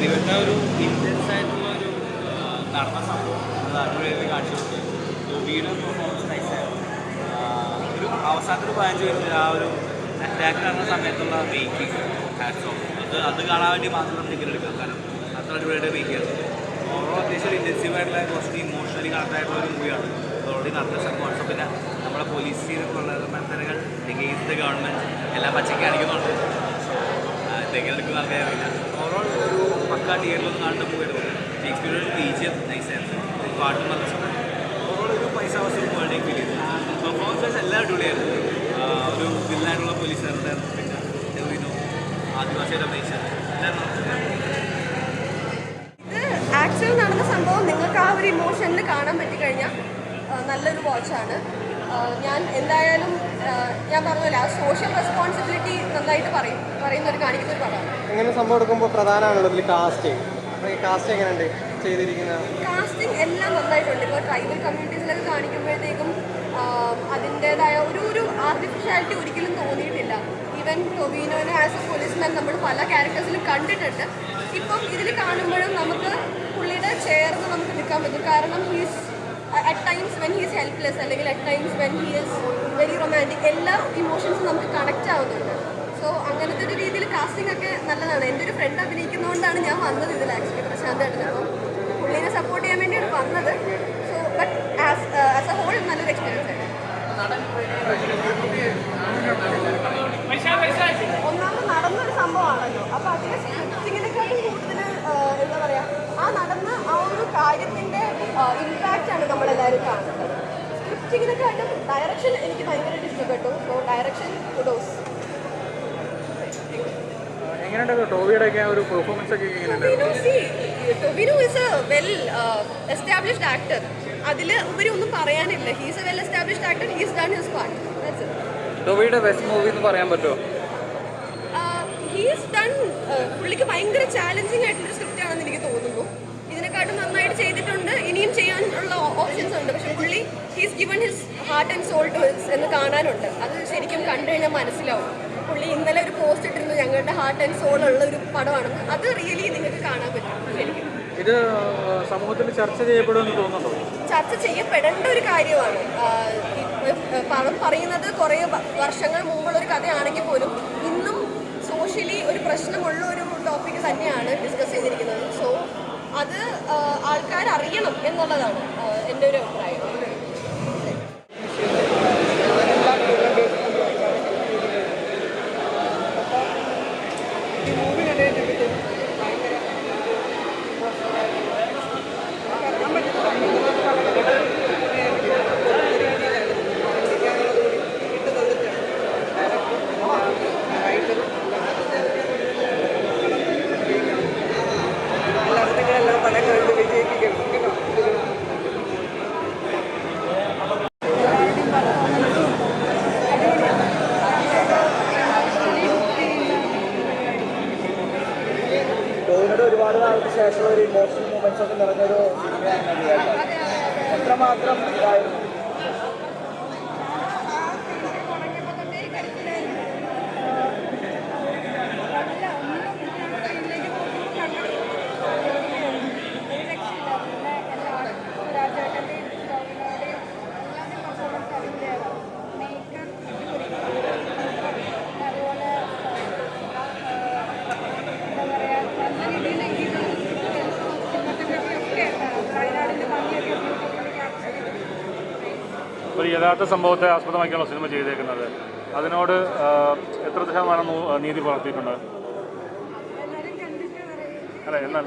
പരിവട്ട ഒരു ഇന്റൻസ് ആയിട്ടുള്ള ഒരു നടന്ന സംഭവം. അത് അടിപൊളിയായിട്ട് കാണിച്ചു കൊടുത്തു ടോബിയുടെ പെർഫോമൻസ് നൈസായിരുന്നു ഒരു അവസാനത്തെ ഒരു പതിനഞ്ച് മിനിറ്റ് ആ ഒരു അറ്റാക്ക് നടന്ന സമയത്തുള്ള മേക്കിംഗ് ഹാറ്റ്സ് ഓഫ് അത് അത് കാണാൻ വേണ്ടി മാത്രം നമ്മൾ ടിക്കറ്റ് എടുക്കാം. കാരണം അത്ര അടിപൊളിയായിട്ട് മേക്ക് ചെയ്യുന്നത് ഓരോ അത്യാവശ്യം ഇന്റൻസീവ് ആയിട്ടുള്ള കുറച്ച് ഇമോഷണലി കണക്ട് ഒരു മൂവിയാണ് ഓൾറെഡി നടന്ന സംഭവം പിന്നെ നമ്മുടെ പോലീസ് ചെയ്തിട്ടുള്ള മത്സരങ്ങൾ എഗെയിൻസ്റ്റ് ദ ഗവൺമെന്റ് എല്ലാം പച്ചയ്ക്ക് കാണിക്കുന്നുണ്ട്. എടുക്കുന്ന ആൾക്കാരില്ല ഓവറോൾ ഒരു പക്ക തിയേറ്ററിലൊന്നും കാണുന്ന മൂവിയാണ് എക്സ്പീരിയൻസ് ഒരു ബീജം നൈസായിരുന്നു പാട്ടും നല്ല ഓവറോൾ ഒരു പൈസ വസ്തു വേൾഡിങ് ഫീൽ ചെയ്തു പെർഫോമൻസ് എല്ലാം അടിപൊളിയായിരുന്നു. ഒരു വില്ലായിട്ടുള്ള പോലീസുകാരുണ്ടായിരുന്നു. പിന്നെ ഡെവിനോ ആദിവാസിയുടെ പൈസ ഇത് ആക്ച്വൽ നടന്ന സംഭവം നിങ്ങൾക്ക് ആ ഒരു ഇമോഷനിൽ കാണാൻ പറ്റിക്കഴിഞ്ഞാൽ നല്ലൊരു വാച്ചാണ് ഞാൻ എന്തായാലും ഞാൻ പറഞ്ഞില്ല ആ സോഷ്യൽ റെസ്പോൺസിബിലിറ്റി നന്നായിട്ട് പറയും. പറയുന്ന ഒരു കാണിക്കുന്ന ഒരു പടമാണ്. ഇങ്ങനെ സംഭവം എടുക്കുമ്പോൾ പ്രധാനമാണല്ലോ ഇതിൽ കാസ്റ്റിംഗ് കാസ്റ്റ് എങ്ങനെയുണ്ട്? ചെയ്തിരിക്കുന്ന കാസ്റ്റിംഗ് എല്ലാം നന്നായിട്ടുണ്ട്. ഇപ്പോൾ ട്രൈബൽ കമ്മ്യൂണിറ്റീസിലൊക്കെ കാണിക്കുമ്പോഴത്തേക്കും അതിന്റെതായ ഒരു ഒരു ആർട്ടിഫിഷ്യാലിറ്റി ഒരിക്കലും തോന്നിയിട്ടില്ല. ഈവൻ ടൊവീനോനെ ആസ് എ പോലീസ് മാൻ നമ്മൾ പല ക്യാരക്ടേഴ്സിലും കണ്ടിട്ടുണ്ട്. ഇപ്പം ഇതിൽ കാണുമ്പോഴും നമുക്ക് പുള്ളിയുടെ ചേർന്ന് നമുക്ക് നിൽക്കാൻ പറ്റും. കാരണം he's at times when he's helpless അല്ലെങ്കിൽ at times when he is very romantic എല്ലാ ഇമോഷൻസും നമുക്ക് കണക്റ്റ് ആവുന്നുണ്ട്. സോ അങ്ങനത്തെ ഒരു രീതിയിൽ കാസ്റ്റിംഗ് ഒക്കെ നല്ലതാണ്. എന്റെ ഒരു ഫ്രണ്ട് അഭിനയിക്കുന്നതുകൊണ്ടാണ് ഞാൻ വന്നത് ഇതിൽ ആക്ച്വലി പ്രശാന്ത് ഏട്ടൻ അപ്പം പുള്ളിനെ സപ്പോർട്ട് ചെയ്യാൻ വേണ്ടിയാണ് വന്നത്. So but as as a whole നല്ലൊരു എക്സ്പീരിയൻസ് ഒന്നാമത് നടന്നൊരു സംഭവമാണല്ലോ. അപ്പൊ അതിന് സ്ക്രിപ്റ്റിങ്ങിനെക്കാട്ടും കൂടുതൽ എന്താ പറയാ ആ നടന്ന ആ ഒരു കാര്യത്തിന്റെ ഇമ്പാക്റ്റ് ആണ് നമ്മളെല്ലാവരും കാണുന്നത്. സ്ക്രിപ്റ്റിങ്ങിനെക്കാട്ടും ഡയറക്ഷൻ എനിക്ക് ഭയങ്കരമായിട്ട് ഇഷ്ടപ്പെട്ടു. സോ ഡയറക്ഷൻ കുഡോസ് എങ്ങനെയുണ്ട് ടോബിയുടെ ഒക്കെ ഒരു പെർഫോമൻസ് ഒക്കെ Tovino is a well established actor അതിൽ ഉപരി ഒന്നും പറയാനില്ല. He's a well established actor he's done his part ടോബിയുടെ best movie എന്ന് പറയാൻ പറ്റുമോ? ഹീസ് ഡൺ പുള്ളിക്ക് ഭയങ്കര ചാലഞ്ചിങ് ആയിട്ടുള്ള സ്ക്രിപ്റ്റ് ആണെന്ന് എനിക്ക് തോന്നുന്നു. ഇതിനെക്കാട്ടും നന്നായിട്ട് ചെയ്തിട്ടുണ്ട്. ഇനിയും ചെയ്യാനുള്ള ഉണ്ട് പക്ഷെ പുള്ളി he's given his heart and soul to his എന്ന് കാണാനുണ്ട്. അത് ശരിക്കും കണ്ടു കഴിഞ്ഞാൽ മനസ്സിലാവും. പുള്ളി ഇന്നലെ ഒരു പോസ്റ്റ് ഇട്ടിരുന്നു ഞങ്ങളുടെ ഹാർട്ട് ആൻഡ് സോൾ ഉള്ള ഒരു പടമാണ് അത് റിയലി നിങ്ങൾക്ക് കാണാൻ പറ്റും ശരിക്കും. ഇത് സമൂഹത്തിൽ ചർച്ച ചെയ്യപ്പെടുമെന്ന് തോന്നുന്നുണ്ടോ? ചർച്ച ചെയ്യപ്പെടേണ്ട ഒരു കാര്യമാണ്. പടം പറയുന്നത് കുറേ വർഷങ്ങൾ മുമ്പുള്ള ഒരു കഥയാണെങ്കിൽ പോലും ഇന്നും സോഷ്യലി ഒരു പ്രശ്നമുള്ള ഒരു ടോപ്പിക് തന്നെയാണ് ഡിസ്കസ് ചെയ്തിരിക്കുന്നത്. സോ അത് ആൾക്കാർ അറിയണം എന്നുള്ളതാണ്. ആഹ് പല ഒരു വിജയിപ്പിക്കണം ടോവിനോട് ഒരുപാട് നാൾക്ക് ശേഷമുള്ള ഒരു ഇമോഷണൽ മൂമെന്റ്സ് ഒക്കെ നിറഞ്ഞൊരു സിനിമയാണ് എത്രമാത്രം ഇതായിരുന്നു? യഥാർത്ഥ സംഭവത്തെ ആസ്പദമാക്കിയുള്ള സിനിമ ചെയ്തേക്കുന്നത്. അതിനോട് എത്ര ശതമാനം നീതി പുലർത്തിയിട്ടുണ്ട്? അല്ല എന്നാൽ